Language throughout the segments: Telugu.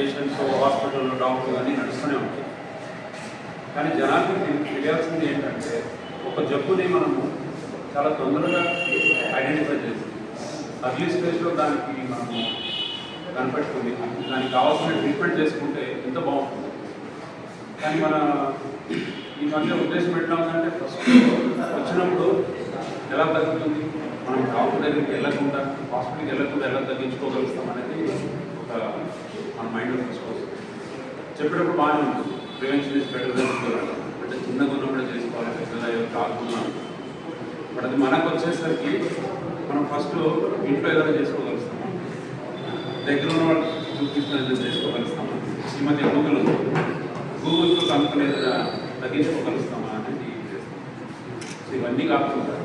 పేషెంట్స్ హాస్పిటల్లో డాక్టర్ అన్నీ నడుస్తూనే ఉంటాయి. కానీ జనానికి తెలియాల్సింది ఏంటంటే ఒక జబ్బుని మనము చాలా తొందరగా ఐడెంటిఫై చేస్తాం. అర్లీ స్టేజ్లో దానికి మనము కనిపెట్టుకుని దానికి కావాల్సిన ట్రీట్మెంట్ చేసుకుంటే ఎంత బాగుంటుంది. కానీ మన ఈ మధ్య ఉద్దేశం ఎట్లా ఫస్ట్ వచ్చినప్పుడు ఎలా తగ్గుతుంది? మనం డాక్టర్ దగ్గరికి వెళ్ళకుండా హాస్పిటల్కి వెళ్ళకుండా ఎలా తగ్గించుకోగలుగుతాం అనేది ఒక మన మైండ్లో తీసుకోవచ్చు చెప్పేటప్పుడు బాగానే ఉంటుంది ప్రివెన్షన్ ఇస్ బెటర్ దెన్ అంటే. చిన్నగా ఉన్నప్పుడు చేసుకోవాలి. పెద్దగా కాకుండా. బట్ అది మనకు వచ్చేసరికి మనం ఫస్ట్ ఇంట్లో ఏదైనా చేసుకోగలుగుతాం. దగ్గర ఉన్న వాళ్ళు చూపించిన ఏదైనా ఈ మధ్య గూగుల్ ఉంది. గూగుల్తో కనుక్కుని ఏదైనా తగ్గించుకోగలుగుతామా అనేది చేస్తాం. సో ఇవన్నీ కాకుండా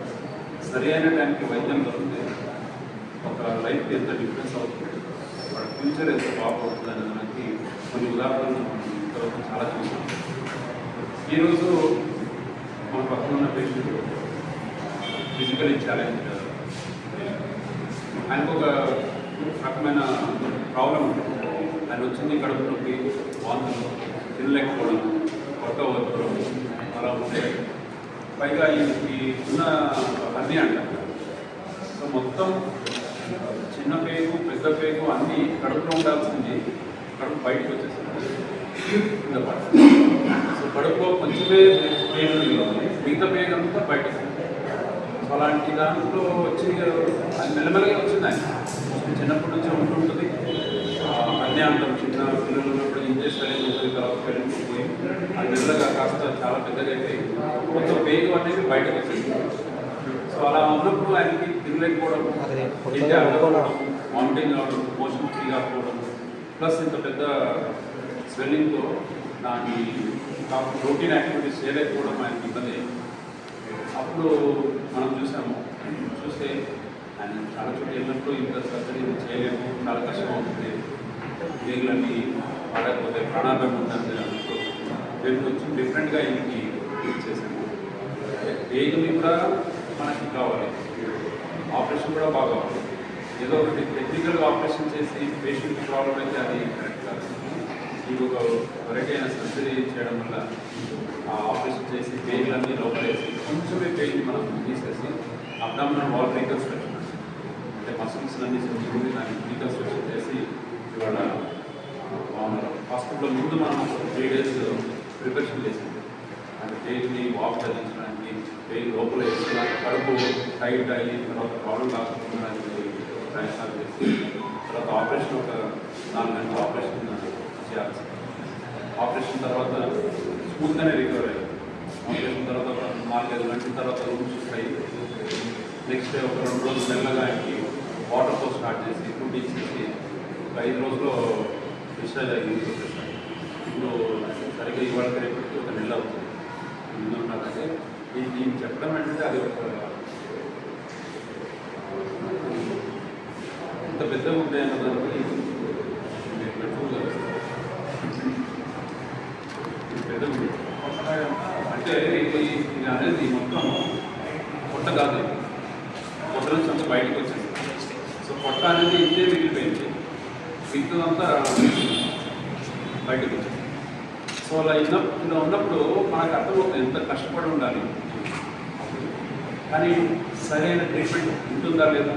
సరి అయిన టైంకి వైద్యం దొరికితే ఒక లైఫ్ ఎంత డిఫరెన్స్ అవుతుంది? ఫ్యూచర్ ఎంత బాగుపడుతుంది అనే దానికి కొన్ని ఉదాహరణలు మనం ఇంతవరకు చాలా చూసాం ఈరోజు మన పక్కన ఉన్న పేషెంట్ ఫిజికలీ ఛాలెంజ్ ఆయనకు ఒక రకమైన ప్రాబ్లం ఉంటుంది. ఆయన వచ్చింది కడుపు నొప్పి వాంతులు తినలేకపోవడం కొత్త వద్దు అలా ఉంటే పైగా ఈ ఉన్న అన్నీ అంటారు. సో మొత్తం చిన్న పేగు పెద్ద పేగు అన్నీ కడుపులో ఉండాల్సింది. కడుపు బయటకు వచ్చేసింది కింద సో కడుపులో కొంచెమే పేగు మిగతా పేగు అంతా బయటకు సో అలాంటి దాంట్లో వచ్చి అది మెల్లమెల్లగా వచ్చింది ఆయన. చిన్నప్పటి నుంచి ఉంటుంటుంది. అన్నీ అంటాం చిన్న పిల్లలు ఉన్నప్పుడు ఇంజెస్ అనేది ఉంటుంది తర్వాత పెరిగిపోయి అది మెల్లగా కాస్త చాలా పెద్దగా అయిపోయి మొత్తం పేగు అనేది బయటకు వచ్చింది సో అలా ఉన్నప్పుడు ఆయనకి తింటే అవ్వకపోవడం వామిటింగ్ అవడం మోషన్ ఫ్రీ కాకపోవడం ప్లస్ ఇంత పెద్ద స్వెల్లింగ్తో దాని ప్రోటీన్ యాక్టివిటీస్ చేయలేకపోవడం ఆయనకి ఇబ్బంది. అప్పుడు మనం చూసాము చూస్తే ఆయన చాలా చోట్ల వెళ్ళినప్పుడు ఇంత సర్జరీ చేయలేము చాలా కష్టం అవుతుంది వేగులన్నీ పడకపోతే ప్రాణాభం ఉందని అన్నప్పుడు మేము కొంచెం డిఫరెంట్గా ఇంటికి చేసాము. వేగుని కూడా మనకి కావాలి. ఆపరేషన్ కూడా బాగా కావాలి ఏదో ఒకటి టెక్నికల్గా ఆపరేషన్ చేసి పేషెంట్ ప్రాబ్లం అయితే అది కరెక్ట్ కాదు ఇది ఒక వెరైటీ అయిన సర్జరీ చేయడం వల్ల ఆపరేషన్ చేసి పేగులన్నీ లోపలేసి కొంచెమే పెయిన్ మనం తీసేసి అబ్డామినల్ వాల్ రీకన్స్ట్రక్షన్ అంటే మసిల్స్ అన్ని చూసి దాన్ని రీకన్స్ట్రక్షన్ చేసి ఇవాళ హాస్పిటల్లో ముందు మనం త్రీ డేస్ ప్రిపరేషన్ చేసింది అంటే పెయిన్ని వాక్ తగ్గించడానికి పెయిన్ లోపల వేసిన కడుపు టైట్ అయ్యి తర్వాత ప్రాబ్లం కాకుండా ప్రయత్నాలు చేసి తర్వాత ఆపరేషన్ ఒక నాలుగు గంటల ఆపరేషన్ చేయాల్సి. ఆపరేషన్ తర్వాత స్మూత్గానే రికవర్ అయ్యింది ఆపరేషన్ తర్వాత ఒక నాలుగైదు గంటల తర్వాత రూమ్ షిఫ్ట్ అయ్యి నెక్స్ట్ డే ఒక రెండు రోజులు మెల్లగా ఆయనకి వాటర్తో స్టార్ట్ చేసి ఫుడ్ చేసి ఒక ఐదు రోజుల్లో డిశ్చార్జ్ అయ్యింది ఇప్పుడు సరిగ్గా ఇవాళ రేపటికి ఒక నెల అవుతుంది. ఎందుకంటే ఇది చెప్పడం అంటే అది ఒక ఎంత పెద్దగా ఉంటాయి అన్నదానికి మీరు పెట్టుకోగలుగుతారు పెద్ద అంటే ఇది ఇది అనేది మొత్తం పొట్ట కాదు. పొట్ట నుంచి అంతా బయటకు వచ్చింది సో పొట్ట అనేది ఇంతే మిగిలిపోయింది. మిగతాదంతా బయటకు వచ్చింది సో అలా ఇలా ఇలా ఉన్నప్పుడు మనకు అర్థమవుతుంది ఎంత కష్టపడి ఉండాలి. కానీ సరైన ట్రీట్మెంట్ ఉంటుందా లేదా?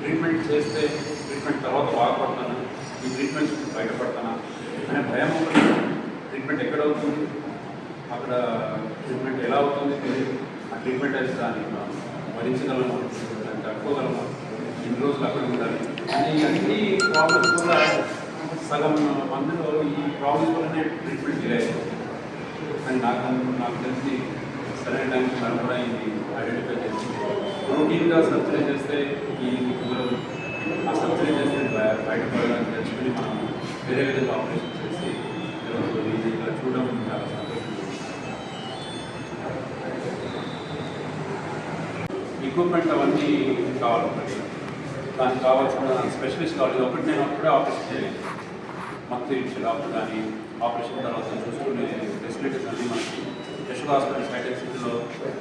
ట్రీట్మెంట్ చేస్తే ట్రీట్మెంట్ తర్వాత బాగుపడతానా? ఈ ట్రీట్మెంట్ బయటపడతానా? అనే భయం ట్రీట్మెంట్ ఎక్కడ అవుతుంది? అక్కడ ట్రీట్మెంట్ ఎలా అవుతుంది తెలియదు. ఆ ట్రీట్మెంట్ అయితే దాన్ని భరించగలము? దాన్ని తట్టుకోగలమా? ఎన్ని రోజులు అక్కడ ఉండాలి? అని అన్ని ప్రాబ్లమ్స్ కూడా సగం మందిలో ఈ ప్రాబ్లమ్స్ వల్లనే ట్రీట్మెంట్ డిలే అవుతుంది నాకు నాకు తెలిసి సరైన టైంకి మనం కూడా ఇది ఐడెంటిఫై చేసి రొటీన్గా సర్జరీ చేస్తే ఈ కుదరదు ఆ సర్జరీ చేస్తే బయటపడడానికి తెలుసుకుని మనం వేరే విధంగా ఆపరేషన్ చేసి ఈరోజు ఇది ఇలా చూడడం చాలా సంతోషం ఎక్విప్మెంట్ అవన్నీ కావాలి దానికి కావాల్సిన స్పెషలిస్ట్ కావాలి. ఒకటి నేను అప్పుడే ఆపరేషన్ చేయలేదు. మత్తు ఇచ్చే డాక్టర్ కానీ ఆపరేషన్ తర్వాత చూసుకునే ఫెసిలిటీస్ అన్నీ మనకి Yashoda hospital hitech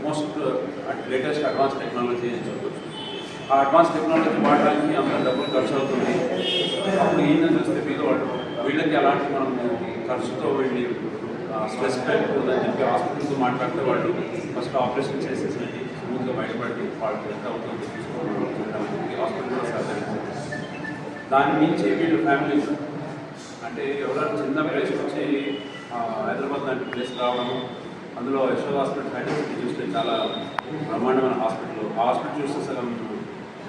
most latest advance technology అని చెప్పొచ్చు ఆ అడ్వాన్స్ టెక్నాలజీ వాడడానికి అంత డబ్బులు ఖర్చు అవుతుంది. అప్పుడు ఏంటని చూస్తే పేదవాళ్ళు వీళ్ళకి అలాంటి మనం ఖర్చుతో వెళ్ళి స్ట్రెస్ పెట్టుకుందని చెప్పి హాస్పిటల్తో మాట్లాడితే వాళ్ళు ఫస్ట్ ఆపరేషన్ చేసేసి స్మూత్గా బయటపడి వాళ్ళకి ఎంత అవుతుందో తీసుకోవడం హాస్పిటల్ దాన్ని సహకరించారు దాని మించి వీళ్ళు ఫ్యామిలీస్ అంటే ఎవరైనా చిన్న ప్లేస్ వచ్చి హైదరాబాద్ లాంటి ప్లేస్ రావడం అందులో యశోద హాస్పిటల్ హైదరాబాద్ చూస్తే చాలా బ్రహ్మాండమైన హాస్పిటల్ ఆ హాస్పిటల్ చూస్తే సగం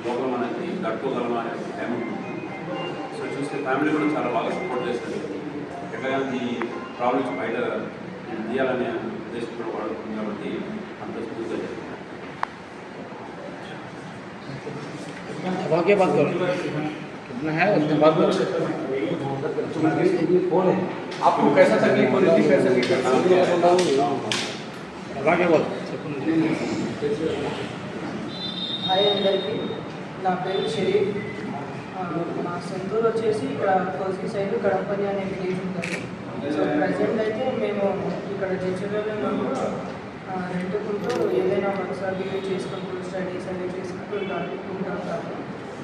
లోపల మనకి కట్టుకోగలమా అనే భయం ఉంటుంది. సో చూస్తే ఫ్యామిలీ కూడా చాలా బాగా సపోర్ట్ చేస్తుంది ఎట్లా ఈ ప్రాబ్లమ్స్ బయట తీయాలనే ఉద్దేశం కూడా వాడుతుంది కాబట్టి అంత స్మూత్గా జరిగింది दबा के बात करो कितना है उतना बात करो आपको कैसा तकलीफ हो रही थी कैसे नहीं करना दबा के बोल హాయ్ అందరికీ నా పేరు షరీఫ్ ఆ, మా సొంతూరు వచ్చేసి ఇక్కడ కోసి సైడ్ కడపల్లి అనే విలేజ్ ఉంటుంది సో ప్రజెంట్ అయితే మేము ఇక్కడ జడ్జిలో రెంట్కుంటూ ఏదైనా వర్క్స్ అవి చేసుకుంటూ స్టడీస్ అవి చేసుకుంటూ ఉంటాను ఉంటాను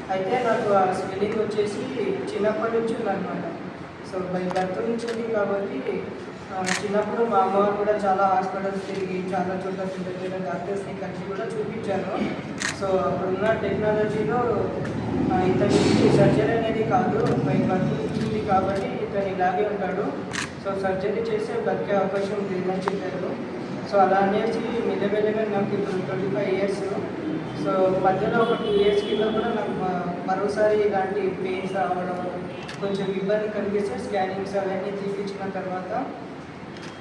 అయితే నాకు ఆ స్పెల్లింగ్ వచ్చేసి చిన్నప్పటి నుంచి ఉందన్నమాట సో బై బర్త్ నుంచి ఉంది కాబట్టి చిన్నప్పుడు మా అమ్మ కూడా చాలా హాస్పిటల్స్ తిరిగి చాలా చోట్ల చిన్న చిన్న డాక్టర్స్ని కలిసి కూడా చూపించాను సో అప్పుడున్న టెక్నాలజీలో ఇతనికి సర్జరీ అనేది కాదు బై బర్త్ నుంచి ఉంది కాబట్టి ఇతను ఇలాగే ఉంటాడు. సో సర్జరీ చేస్తే బతికే అవకాశం లేదని చెప్పారు. సో అలా అనేసి మెల్లమెల్లగా నాకు ఇప్పుడు ట్వంటీ ఫైవ్ ఇయర్స్ సో మధ్యలో ఒక టూ ఇయర్స్ కింద కూడా నాకు మరోసారి ఇలాంటి పెయిన్స్ రావడం కొంచెం ఇబ్బంది కలిగిస్తే స్కానింగ్స్ అవన్నీ తీపించిన తర్వాత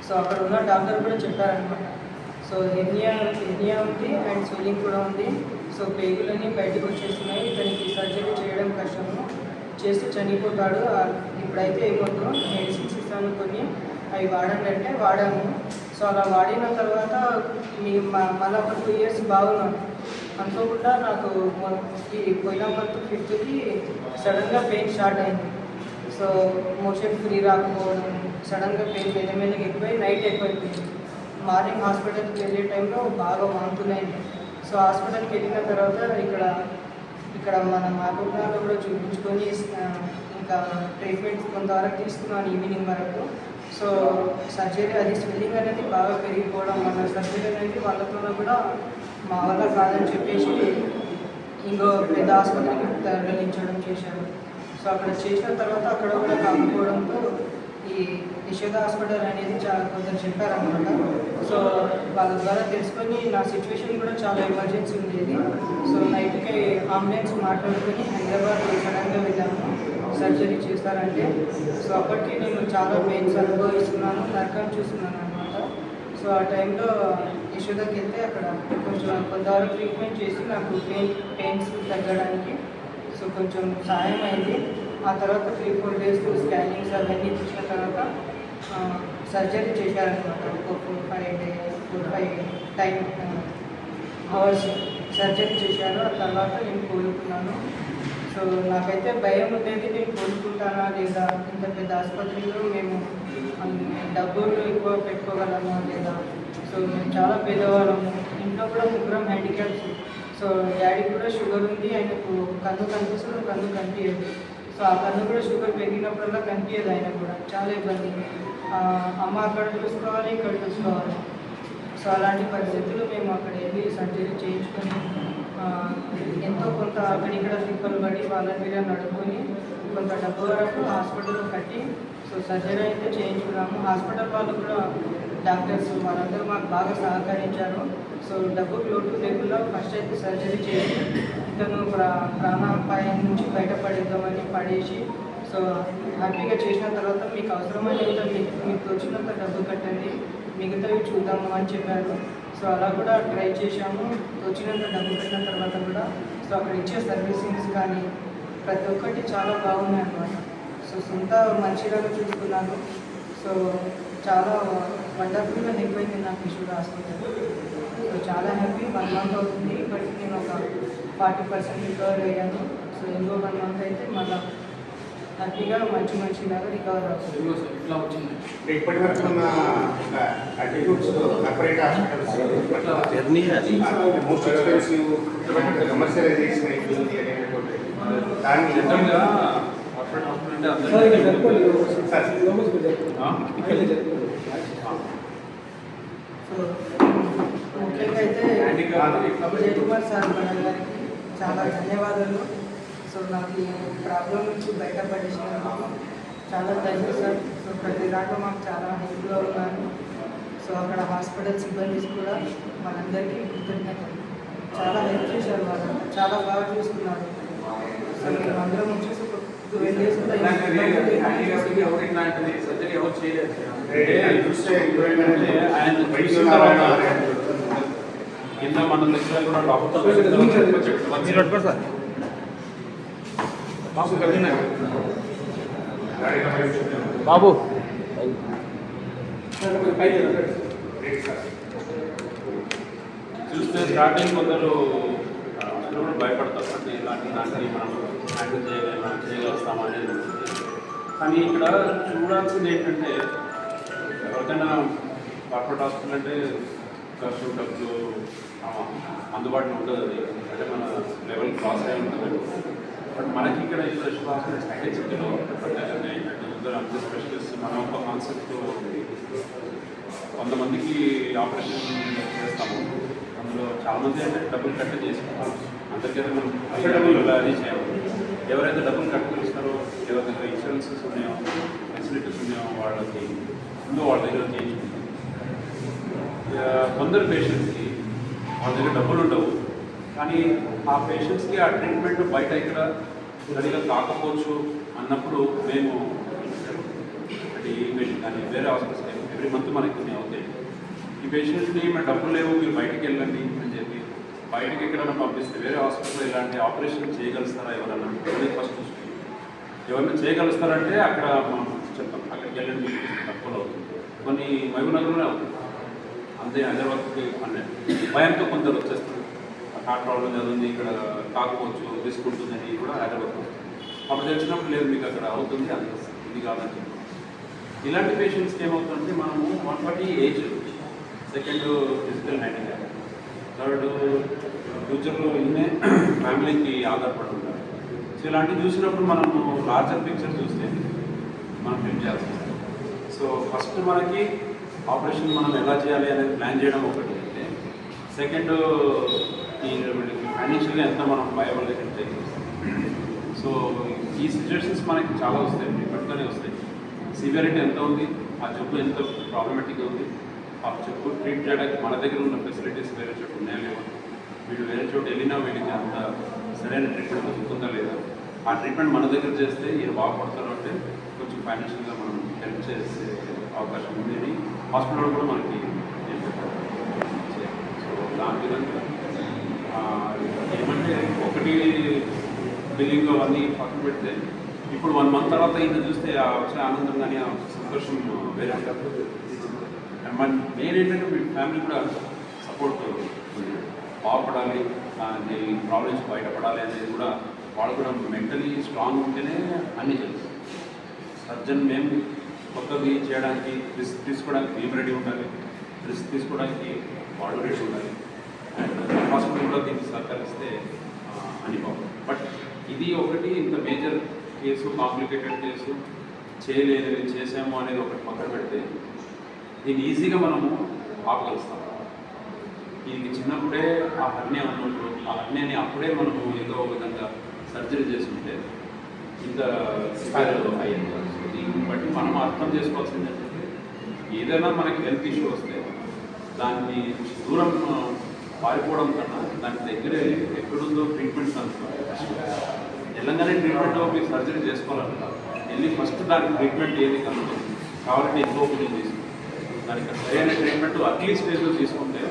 సో అక్కడ ఉన్న డాక్టర్ కూడా చెప్పారనమాట సో హెర్నియా హెర్నియా ఉంది అండ్ స్వెల్లింగ్ కూడా ఉంది. సో పేగులన్నీ బయటకు వచ్చేస్తున్నాయి. ఇతనికి సర్జరీ చేయడం కష్టము. చేస్తే చనిపోతాడు. ఇప్పుడైతే ఏమొద్దు మెడిసిన్స్ ఇస్తాను కొన్ని అవి వాడండి అంటే వాడాము. సో అలా వాడిన తర్వాత మీ మ- మళ్ళీ ఒక టూ ఇయర్స్ బాగున్నాను అనుకోకుండా నాకు ఈ పోయిన మంత్ ఫిఫ్త్కి సడన్గా పెయిన్ స్టార్ట్ అయింది. సో మోషన్ ఫ్రీ రాకపోవడం సడన్గా పెయిన్ మెల్లమెల్లగా ఎక్కువై నైట్ ఎక్కువైపోయింది. మార్నింగ్ హాస్పిటల్కి వెళ్ళే టైంలో బాగా వాంతులైంది సో హాస్పిటల్కి వెళ్ళిన తర్వాత ఇక్కడ ఇక్కడ మన మాగున్నాలో కూడా చూపించుకొని ఇంకా ట్రీట్మెంట్ కొంతవరకు తీసుకున్నాను ఈవినింగ్ వరకు. సో సర్జరీ అది స్వెల్లింగ్ అనేది బాగా పెరిగిపోవడం వల్ల సర్జరీ అనేది వాళ్ళతో కూడా మా వల్ల కాదని చెప్పేసి ఇంకో పెద్ద ఆసుపత్రికి తరలించడం చేశారు. సో అక్కడ చేసిన తర్వాత అక్కడ కూడా కాకపోవడంతో ఈ యశోద హాస్పిటల్ అనేది చాలా కొంచెం చెప్పారనమాట సో వాళ్ళ ద్వారా తెలుసుకొని నా సిచ్యువేషన్ కూడా చాలా ఎమర్జెన్సీ ఉండేది. సో నైట్కి అంబులెన్స్ మాట్లాడుకొని హైదరాబాద్ సడన్గా వెళ్ళాము. సర్జరీ చేస్తారంటే సో అప్పటికి నేను చాలా పెయిన్స్ అనుభవిస్తున్నాను నరకం చూస్తున్నాను అనమాట సో ఆ టైంలో యశోదకి వెళ్తే అక్కడ కొంచెం కొంతవరకు ట్రీట్మెంట్ చేసి నాకు పెయిన్ పెయిన్స్ తగ్గడానికి సో కొంచెం సాయం అయింది ఆ తర్వాత త్రీ ఫోర్ డేస్ స్కానింగ్స్ అవన్నీ చూసిన తర్వాత సర్జరీ చేశారనమాట ఒక four five day four five time hours surgery చేశారు. ఆ తర్వాత నేను కోలుకున్నాను. సో నాకైతే భయం ఉండేది నేను కోలుకుంటానా లేదా? ఇంత పెద్ద ఆసుపత్రిలో మేము డబ్బులు ఎక్కువ పెట్టుకోగలమా లేదా? సో మేము చాలా పేదవాళ్ళము. ఇంట్లో కూడా ముగ్గురం హ్యాండిక్యాప్స్ సో డాడీ కూడా షుగర్ ఉంది ఆయనకు కన్ను కనిపిస్తుంది కన్ను కనిపించదు సో ఆ కన్ను కూడా షుగర్ పెరిగినప్పుడల్లా కనిపించదు ఆయన కూడా. చాలా ఇబ్బంది. అమ్మ అక్కడ చూసుకోవాలి ఇక్కడ చూసుకోవాలి. సో అలాంటి పరిస్థితులు మేము అక్కడ వెళ్ళి సర్జరీ చేయించుకొని ఎంతో కొంత అక్కడిక్కడ తిప్పలు పడి వాళ్ళ మీద నడుపుకొని కొంత డబ్బు వరకు హాస్పిటల్లో కట్టి సో సర్జరీ అయితే చేయించుకున్నాము. హాస్పిటల్ వాళ్ళు కూడా డాక్టర్స్ వాళ్ళందరూ మాకు బాగా సహకరించారు. సో డబ్బుకు లోటు లేకుండా ఫస్ట్ అయితే సర్జరీ చేసి ఇతను ప్రా ప్రాణాపాయం నుంచి బయటపడేద్దామని పడేసి సో హ్యాపీగా చేసిన తర్వాత మీకు అవసరమైన మీకు మీకు తోచినంత డబ్బు కట్టండి మిగతావి చూద్దాము అని చెప్పారు. సో అలా కూడా ట్రై చేశాము. తోచినంత డబ్బు కట్టిన తర్వాత కూడా సో అక్కడ ఇచ్చే సర్వీసింగ్స్ కానీ ప్రతి ఒక్కటి చాలా బాగున్నాయి అన్నమాట సో సొంత మంచిగా చూసుకున్నాను. సో చాలా వండర్ఫుల్గా నెగ్గిపోయింది నాకు ఇష్యూడ్ హాస్పిటల్. సో చాలా హ్యాపీ వన్ మంత్ అవుతుంది. ఇప్పటికి నేను ఒక ఫార్టీ పర్సెంట్ రికవర్ అయ్యాను. సో ఇంకో వన్ మంత్ అయితే మళ్ళీ హ్యాపీగా మంచి మంచిలాగా రికవర్ అవుతుంది. ఇట్లా వచ్చింది. ఇప్పటి వరకు ఉన్న అటిట్యూడ్స్ కార్పొరేట్ హాస్పిటల్స్ జర్నీ అది మోస్ట్ ఎక్స్పెన్సివ్ కమర్షియలైజేషన్ అయిపోయింది అనేటువంటి దాన్ని జనరల్గా కార్పొరేట్ హాస్పిటల్ ముఖ్యంగా అయితే హ్యాండిక్యాప్ జయకుమార్ సార్ మేడం గారికి చాలా ధన్యవాదాలు సో నాకు ఈ ప్రాబ్లం నుంచి బయటపడేసినందుకు చాలా థ్యాంక్స్ సార్ సో ప్రతి దాంట్లో మాకు చాలా హెల్ప్గా ఉన్నారు సో అక్కడ హాస్పిటల్ సిబ్బంది కూడా వాళ్ళందరికీ కృతజ్ఞతలు చాలా హెల్ప్ చేశారు వాళ్ళు చాలా బాగా చూసుకున్నారు సో మేము అందరం వచ్చేసి కింద మన దగ్గర కూడా డాక్టర్ బాబు. చూస్తే స్టార్టింగ్ కొందరు ఆ, కూడా భయపడతారు. అంటే ఇలాంటి దాంట్లో మనం హ్యాండిల్ చేయగలం చేయగలుగుతామా అనేది కానీ ఇక్కడ చూడాల్సింది ఏంటంటే ఎవరికైనా కార్పొరేట్ హాస్పిటల్ అంటే ఖర్చు డబ్బులు అందుబాటులో ఉంటుంది అది. అంటే మన లెవెల్ క్రాస్ అయి ఉంటుంది. బట్ మనకి ఇక్కడ ఈ స్పెషల్ హాస్పిటల్స్ అంటే సిటీలో ప్రత్యేకంగా ఏంటంటే ఇద్దరు అంత స్పెషలిస్ట్ మన ఒక కాన్సెప్ట్ కొంతమందికి ఆపరేషన్ చేస్తాము. అందులో చాలామంది అంటే డబ్బులు కట్ట చేసుకుంటాం అందరికైతే మనం డబ్బులు అది చేయాలి ఎవరైతే డబ్బులు కట్టుకొస్తారో ఎవరి దగ్గర ఇన్సూరెన్సెస్ ఉన్నాయో ఫెసిలిటీస్ ఉన్నాయో వాళ్ళకి ముందు వాళ్ళ దగ్గర చేయించుకుంటాం. ఇక కొందరు పేషెంట్స్కి వాళ్ళ దగ్గర డబ్బులు ఉండవు. కానీ ఆ పేషెంట్స్కి ఆ ట్రీట్మెంట్ బయట ఇక్కడ సరిగా కాకపోవచ్చు అన్నప్పుడు మేము అంటే ఈ పేషెంట్ కానీ వేరే హాస్పిటల్స్ ఎవ్రీ మంత్ మనకి కొన్ని అవుతాయి. ఈ పేషెంట్ని మన డబ్బులు లేవు మీరు బయటకు వెళ్ళండి అని చెప్పి బయటకి ఎక్కడైనా పంపిస్తే వేరే హాస్పిటల్లో ఇలాంటి ఆపరేషన్ చేయగలుగుతారా ఎవరన్నా? అనేది ఫస్ట్ చూసుకుంటాం ఎవరైనా చేయగలుస్తారంటే అక్కడ మనం చెప్తాం అక్కడికి వెళ్ళండి. తక్కువలో అవుతుంది. కొన్ని మహబూబ్నగర్లోనే అవుతుంది అంతే హైదరాబాద్కి అన్నట్టు భయంతో కొందరు వచ్చేస్తారు. హార్ట్ ప్రాబ్లం జరుగుతుంది ఇక్కడ కాకపోవచ్చు రిస్క్ ఉంటుందని కూడా హైదరాబాద్కి వస్తుంది అప్పుడు తెలిసినప్పుడు లేదు మీకు అక్కడ అవుతుంది అంత ఇది కాదని చెప్పి. ఇలాంటి పేషెంట్స్కి ఏమవుతుందంటే మనము one forty age second physical handicap. Third ఫ్యూచర్లో ఇన్నే ఫ్యామిలీకి ఆధారపడి ఉంటారు. సో ఇలాంటివి చూసినప్పుడు మనము లార్జర్ పిక్చర్ చూస్తే మనం ఫిల్ చేయాల్సి వస్తుంది సో ఫస్ట్ మనకి ఆపరేషన్ మనం ఎలా చేయాలి అనేది ప్లాన్ చేయడం ఒకటి అయితే సెకండ్ ఈ ఫైనాన్షియల్గా ఎంత మనం బయబల్ సో ఈ సిచ్యువేషన్స్ మనకి చాలా వస్తాయి. ఫ్రీక్వెంట్గానే వస్తాయి. సివియారిటీ ఎంత ఉంది? ఆ జబ్బు ఎంత ప్రాబ్లమెటిక్గా ఉంది? ఆ జబ్బు ట్రీట్ చేయడానికి మన దగ్గర ఉన్న ఫెసిలిటీస్ వేరే చెప్పు ఉన్నాయా లేవా? వీళ్ళు వేరే చోట వెళ్ళినా వీళ్ళకి అంత సరైన ట్రీట్మెంట్ దొరుకుతుందా లేదా? ఆ ట్రీట్మెంట్ మన దగ్గర చేస్తే ఈయన బాగుపడతారు అంటే కొంచెం ఫైనాన్షియల్గా మనం హెల్ప్ చేసే అవకాశం ఉంది అని హాస్పిటల్ కూడా మనకి సో దాని విధంగా ఏమంటే ఒకటి బిల్లింగ్ అవన్నీ పక్కన పెడితే ఇప్పుడు వన్ మంత్ తర్వాత ఇది చూస్తే ఆ వచ్చే ఆనందం కానీ ఆ సంతోషం వేరే ఉంటుంది మెయిన్ ఏంటంటే మీ ఫ్యామిలీ కూడా సపోర్ట్ బాగుపడాలి ఈ ప్రాబ్లమ్స్ బయటపడాలి అనేది కూడా వాళ్ళు కూడా మెంటలీ స్ట్రాంగ్ ఉంటేనే అన్నీ చేస్తారు సర్జన్ మేము కొత్తది చేయడానికి రిస్క్ తీసుకోవడానికి మేము రెడీ ఉండాలి రిస్క్ తీసుకోవడానికి వాళ్ళు రెడీ ఉండాలి. అండ్ హాస్పిటల్ కూడా దీనికి సహకరిస్తే అని బాగుంది బట్ ఇది ఒకటి ఇంత మేజర్ కేసు కాంప్లికేటెడ్ కేసు చేయలేదు చేసాము అనేది ఒకటి పక్కన పెడితే దీన్ని ఈజీగా మనము ఆపగలుస్తాం దీనికి చిన్నప్పుడే ఆ హర్నియా ఉన్నట్టు ఆ హర్నియాని అప్పుడే మనము ఏదో ఒక విధంగా సర్జరీ చేసుకుంటే ఇంత అయ్యింది దీన్ని బట్టి మనం అర్థం చేసుకోవాల్సింది ఏంటంటే ఏదైనా మనకి హెల్త్ ఇష్యూ వస్తే దాన్ని దూరం పారిపోవడం కన్నా దాని దగ్గరే ఎక్కడుందో ట్రీట్మెంట్ కనుక్కోవాలి తెలంగాణ ట్రీట్మెంట్ మీరు సర్జరీ చేసుకోవాలంట వెళ్ళి ఫస్ట్ దానికి ట్రీట్మెంట్ ఏది కనుక్కోండి కావాలంటే ఎక్కువ ఓపెనింగ్ తీసుకుంటాం దానికి సరైన ట్రీట్మెంట్ అర్లీ స్టేజ్లో తీసుకుంటే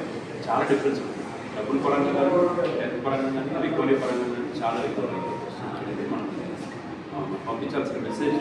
చాలా డిఫరెన్స్ ఉంది డబ్బుల పరంగా కానీ హెల్త్ పరంగా కానీ రికవరీ పరంగా కానీ చాలా రికవరీ అనేది మనం పంపించాల్సిన మెసేజ్